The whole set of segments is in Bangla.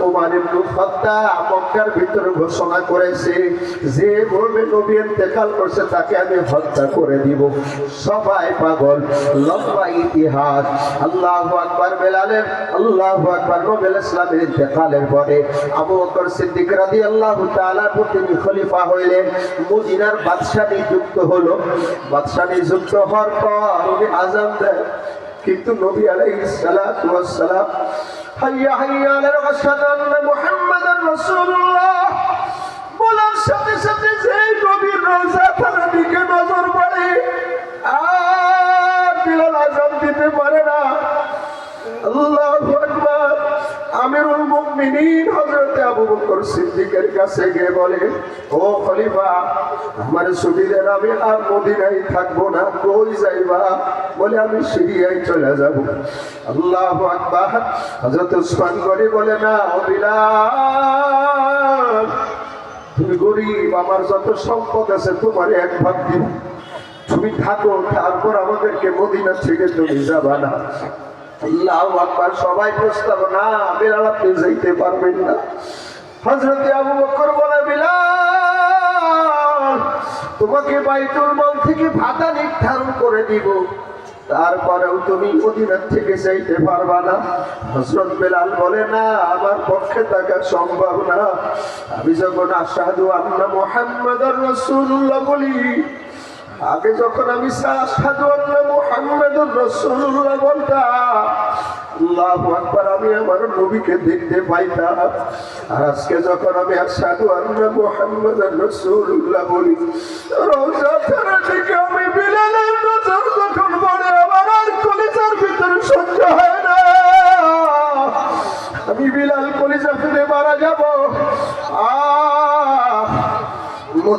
ওমার ওমার খাত্তাব ঘোষণা করেছে, যে বলবে নবী করছে তাকে আমি হত্যা করে দিব। সবাই পাগল, লম্বা ইতিহাস। আল্লাহু আকবার বেলালের, আল্লাহু আকবার নবী ইসলামের ইন্তেকালের পরে আবু বকর সিদ্দিক রাদিয়াল্লাহু তাআলা তিনি খলিফা হইলেন। মদিনার বাদশা নিযুক্ত হলো। বাদশা নিযুক্ত হওয়ার পর উনি দেন। কিন্তু নবী আলাইহিস সালাতু সালাম হাইয়া হাইয়া আলাল মোহাম্মদ আন্না মুহাম্মাদার বলার সাথে সাথে যে বকর সিদ্দিকের কাছে গিয়ে বলে, ও খলিফা, আমার সুবিধের আমি আর মদিনায় থাকব না, কই যাইবা? বলে, আমি সিরিয়ায় চলে যাব। আল্লাহু আকবার। হযরত উসমান করে বলে, না, ও বিলাল, তুমি গরিব, আমার যত সম্পদ আছে তোমার এক ভাগ দিব তুমি থাকো, তারপর আমাদেরকে মদিনা থেকে তুমি যাবা না। আল্লাহ আকবার। সবাই প্রস্তাব, না, বেলাল, আপনি যাইতে পারবেন না। হজরত আবু বকর বলে, বিলাল, তোমাকে বাইতুল মাল থেকে ভাতা নির্ধারণ করে দিব। তারপরেও তুমি মদিনার থেকে চাইতে পারবা না। হজরত বেলাল বলে, না, আমার পক্ষে থাকা সম্ভব না। আমি যখন আসাদু আল্লাহ মোহাম্মদ রসুল্লাহ বলি আগে যখন আমি আমি আমার নবীকে দেখতে পাইতাম। আর আজকে যখন আমি আসাদু আল্লাহ মোহাম্মদ রসুল্লাহ বলি রওজা থেকে আমি বিলালের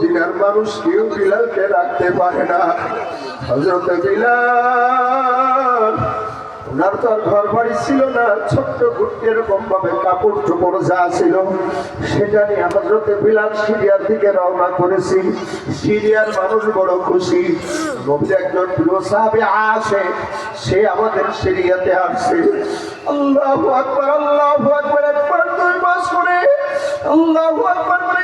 মদিনার মানুষ কেউ বিলালকে রাখতে পারে না। হজরত বিলাল, ওনার তো আর ঘর বাড়ি ছিল না, ছোট্ট গুট্টি এরকম ভাবে কাপড় চোপড় যা ছিল, সেটা নিয়ে হজরতে বিলাল সিরিয়ার দিকে রওনা করেছি। সিরিয়ার মানুষ বড় খুশি। নবী একজন প্রিয় সাহাবে আসে, সে আমাদের সিরিয়াতে আসছে। আল্লাহু আকবার আল্লাহু আকবার, একবার দুই মাস করে আল্লাহু আকবার করে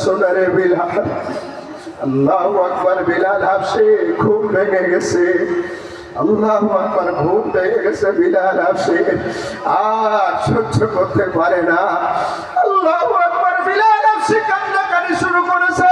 কাছে আসো না রে বিলাল, আল্লাহ আকবার বিলাল আপসে খুব ভেঙে গেছে। আল্লাহ আকবার ঘুম ভেঙে গেছে বিলাল আর সহ্য করতে পারে না। আল্লাহ আকবার বিলাল হাসে কান্নাকানি শুরু করেছে।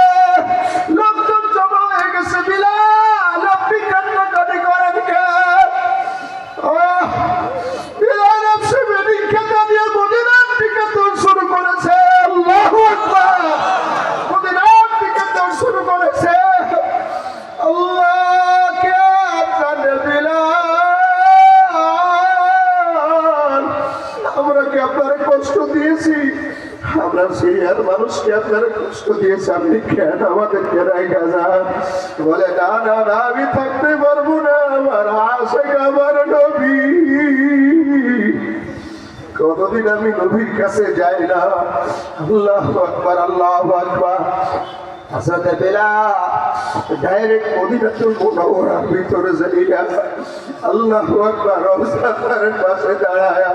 সিরিয়ার মানুষকে আপনার কষ্ট দিয়েছি, আপনি কেন আমাদেরকে রেখা যান? বলে, না না না, আমি থাকতে পারব না, আমার আশে আমার নবী। কতদিন আমি নবীর কাছে যাই না? আল্লাহ আকবার আল্লাহ আকবার। হাসরাতে বেলা ডাইরেক্ট মদিনাতুল মুনাওয়ারার ভিতরে যাইয়া আল্লাহু আকবার রওজার পাশে দাঁড়ায়া।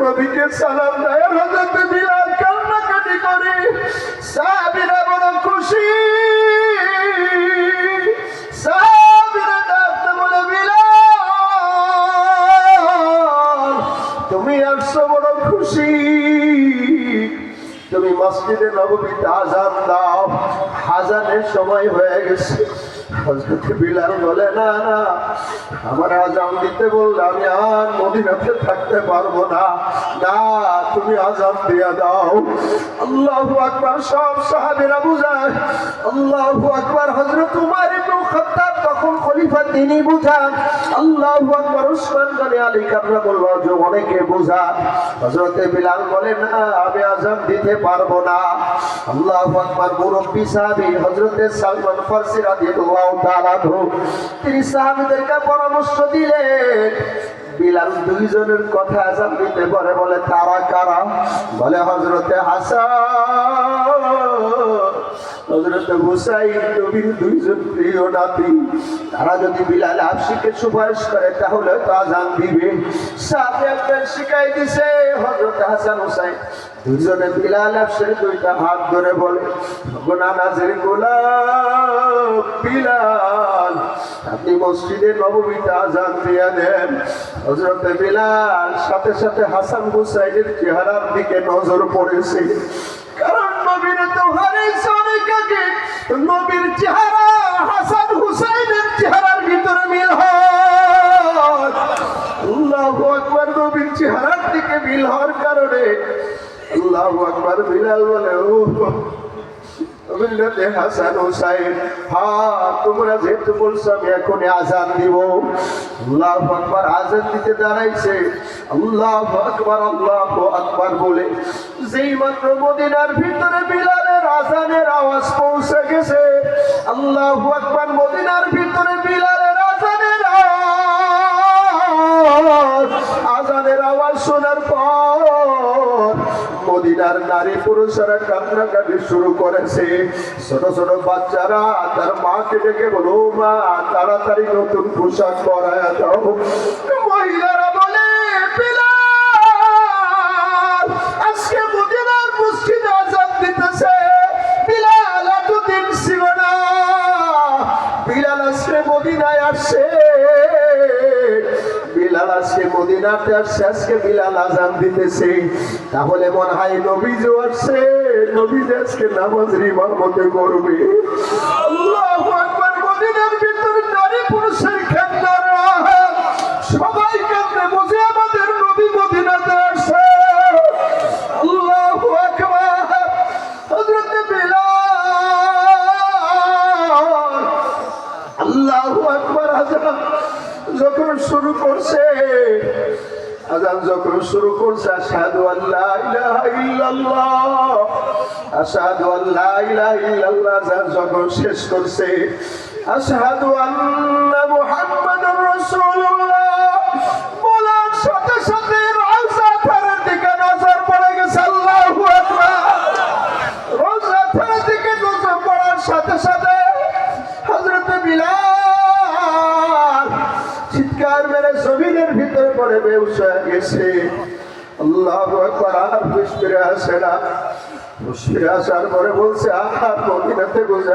নবীকে সালাম দেয়, হযরত বিলাল করে সাহাবীরা বড় খুশি। তুমি আসছো বড় খুশি। তুমি মসজিদে নবমীতে আজান দাও। হাজারের সময় হয়ে গেছে। হজরত দিতে বললে আমি আর মদিনাতে থাকতে পারব না। তুমি আজাম দিয়ে দাও। আল্লাহ আকবার, সব সাহাবেরা বুঝায়, আল্লাহ আকবার হজরত উমার ইবনে খাত্তাব তখন খলিফা তিনি বুঝান আল্লাহ আকবার, উসমান গনি, আলী কাররামুল্লাহ যে অনেকে বুঝান হজরতে বিলাল বলে না, আমি আজাম দিতে পারব না। আল্লাহ আকবার, মুরব্বী সাহাবী হজরতে সালমান ফারসি রাদিয়াল্লাহু তাআলা তিনি সাহাবীদেরকে পরামর্শ দিলেন, বিলাল দুইজনের কথা আজান দিতে পারে বলে তারা কারা? বলে হজরতে হাসান নবীর দুইজন প্রিয় নাতি, তারা যদি বিলাল সুপারিশ করে, তাহলে তো আজান দিবে। সাথে একজন শিখাই দিছে হাসান হুসাইন। বিলাল দুইটা হাত ধরে বলে বিলাল, আপনি মসজিদে নবমীতে আজান দিয়ে দেন। হজরতে বিলাল সাথে সাথে হাসান হুসাইনের চেহারার দিকে নজর পড়েছে। কারণ নবীর তো হারাইছে আগে নবীর চেহারা হাসান হুসাইনের চেহারার ভিতরে মিল হয়। আকবার নবীর চেহারার দিকে মিল হওয়ার কারণে আল্লাহু আকবার বিলাল বলে, ও হ্যাঁ আল্লাহ আকবার আল্লাহ আল্লাহ বলে, যেই মাত্র মদিনার ভিতরে বিলালের আজানের আওয়াজ পৌঁছে গেছে। আল্লাহ আকবার মদিনার ভিতরে বিলালের আজানের আওয়াজ। আজানের আওয়াজ শোনার পর মদিনার নারী পুরুষেরা কান্নাকাটি শুরু করেছে। ছোট ছোট বাচ্চারা তার মাকে ডেকে বলো, মা, তাড়াতাড়ি নতুন পোশাক পরায় দাও। মহিলারা মদিনাতে আসছে আজকে বিলাল আজান দিতেছে। তাহলে মনে হয় আল্লাহু নবী মদিনাতে আসছে? আল্লাহু আকবার, হযরত বিলাল। আল্লাহু আকবার যখন শুরু আজান যখন শুরু করছে, আশহাদু আল্লাহ ইলাহা ইল্লাল্লাহ, আশহাদু আল্লাহ ইলাহা ইল্লাল্লাহ, আজান যখন শেষ করছে, আশহাদু আন্না মুহাম্মাদুর রাসূলুল্লাহ, বলার সাথে সাথে রাজা থানার দিকে নজর পড়ে সাথে সাথে ভিতরে ব্যবসা গেছে। আল্লাহ আর হুশ ফিরে আসে না। ফিরে আসার পরে বলছে, আহা, মদিনাতে বুঝে